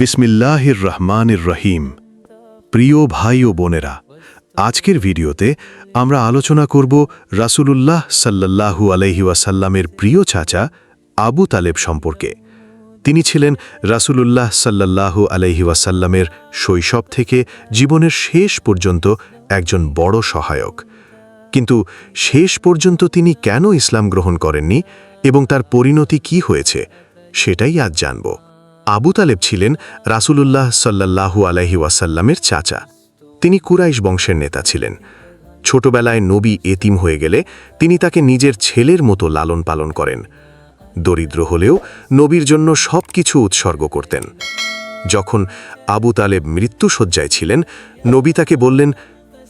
বিসমিল্লাহির রহমানির রহিম প্রিয় ভাই ও বোনেরা, আজকের ভিডিওতে আমরা আলোচনা করব রাসূলুল্লাহ সাল্লাল্লাহু আলাইহি ওয়াসাল্লামের প্রিয় চাচা আবু তালেব সম্পর্কে। তিনি ছিলেন রাসূলুল্লাহ সাল্লাল্লাহু আলাইহি ওয়াসাল্লামের শৈশব থেকে জীবনের শেষ পর্যন্ত একজন বড় সহায়ক। কিন্তু শেষ পর্যন্ত তিনি কেন ইসলাম গ্রহণ করেননি এবং তার পরিণতি কি হয়েছে, সেটাই আজ জানব। আবু তালেব ছিলেন রাসূলুল্লাহ সাল্লাল্লাহু আলাইহি ওয়াসাল্লামের চাচা। তিনি কুরাইশ বংশের নেতা ছিলেন। ছোটবেলায় নবী এতিম হয়ে গেলে তিনি তাকে নিজের ছেলের মতো লালন পালন করেন। দরিদ্র হলেও নবীর জন্য সব কিছু উৎসর্গ করতেন। যখন আবু তালেব মৃত্যুসজ্জায় ছিলেন, নবী তাকে বললেন,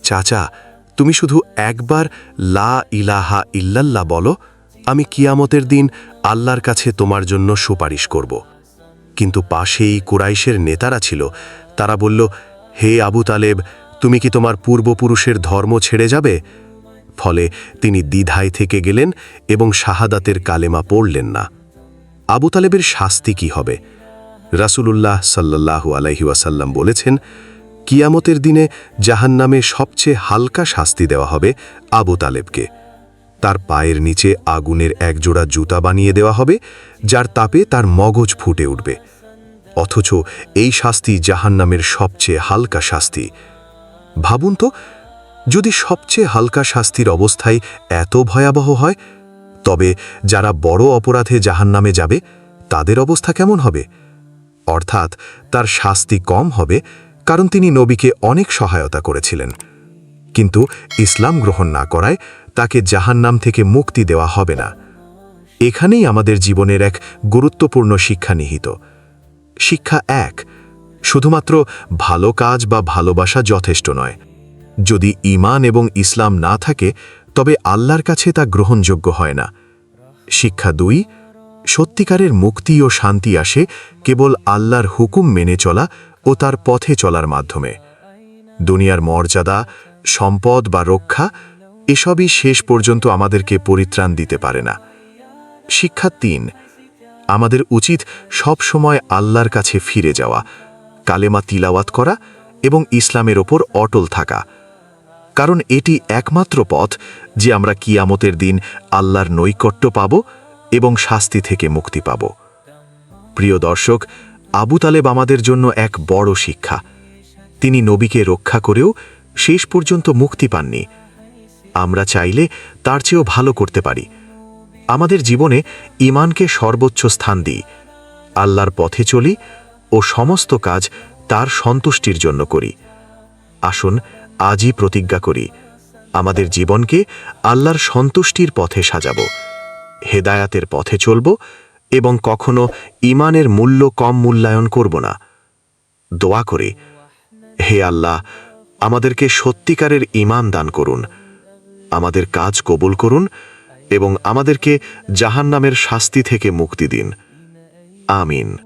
চাচা, তুমি শুধু একবার লা ইলাহা ইল্লাল্লাহ বলো, আমি কিয়ামতের দিন আল্লাহর কাছে তোমার জন্য সুপারিশ করব। কিন্তু পাশেই কুরাইশের নেতারা ছিল। তারা বলল, হে আবু তালেব, তুমি কি তোমার পূর্বপুরুষের ধর্ম ছেড়ে যাবে? ফলে তিনি দ্বিধায় থেকে গেলেন এবং শাহাদাতের কালেমা পড়লেন না। আবু তালেবের শাস্তি কি হবে? রাসূলুল্লাহ সাল্লাল্লাহু আলাইহিওয়াসাল্লাম বলেছেন, কিয়ামতের দিনে জাহান্নামে সবচেয়ে হালকা শাস্তি দেওয়া হবে আবু তালেবকে। তার পায়ের নিচে আগুনের একজোড়া জুতা বানিয়ে দেওয়া হবে, যার তাপে তার মগজ ফুটে উঠবে। অথচ এই শাস্তি জাহান্নামের সবচেয়ে হালকা শাস্তি। ভাবুন তো, যদি সবচেয়ে হালকা শাস্তির অবস্থায় এত ভয়াবহ হয়, তবে যারা বড় অপরাধে জাহান্নামে যাবে, তাদের অবস্থা কেমন হবে? অর্থাৎ তার শাস্তি কম হবে কারণ তিনি নবীকে অনেক সহায়তা করেছিলেন। কিন্তু ইসলাম গ্রহণ না করায় তাকে জাহান্নাম থেকে মুক্তি দেওয়া হবে না। এখানেই আমাদের জীবনের এক গুরুত্বপূর্ণ শিক্ষা নিহিত। শিক্ষা এক, শুধুমাত্র ভালো কাজ বা ভালোবাসা যথেষ্ট নয়। যদি ঈমান এবং ইসলাম না থাকে, তবে আল্লাহর কাছে তা গ্রহণযোগ্য হয় না। শিক্ষা দুই, সত্যিকারের মুক্তি ও শান্তি আসে কেবল আল্লাহর হুকুম মেনে চলা ও তার পথে চলার মাধ্যমে। দুনিয়ার মর্যাদা, সম্পদ বা রক্ষা এসবই শেষ পর্যন্ত আমাদেরকে পরিত্রাণ দিতে পারে না। শিক্ষা তিন, আমাদের উচিত সব সময় আল্লাহর কাছে ফিরে যাওয়া, কালেমা তিলাওয়াত করা এবং ইসলামের ওপর অটল থাকা। কারণ এটি একমাত্র পথ যে আমরা কিয়ামতের দিন আল্লাহর নৈকট্য পাব এবং শাস্তি থেকে মুক্তি পাব। প্রিয় দর্শক, আবু তালেব আমাদের জন্য এক বড় শিক্ষা। তিনি নবীকে রক্ষা করেও শেষ পর্যন্ত মুক্তি পাননি। আমরা চাইলে তার চেয়েও ভালো করতে পারি। আমাদের জীবনে ইমানকে সর্বোচ্চ স্থান দিই। আল্লাহর পথে চলি ও সমস্ত কাজ তার সন্তুষ্টির জন্য করি। আসুন, আজই প্রতিজ্ঞা করি, আমাদের জীবনকে আল্লাহর সন্তুষ্টির পথে সাজাব, হেদায়াতের পথে চলব এবং কখনো ইমানের মূল্য কম মূল্যায়ন করব না। দোয়া করে, হে আল্লাহ, আমাদেরকে সত্যিকারের ইমান দান করুন। আমাদের কাজ কবুল করুন এবং আমাদেরকে জাহান্নামের শাস্তি থেকে মুক্তি দিন। আমিন।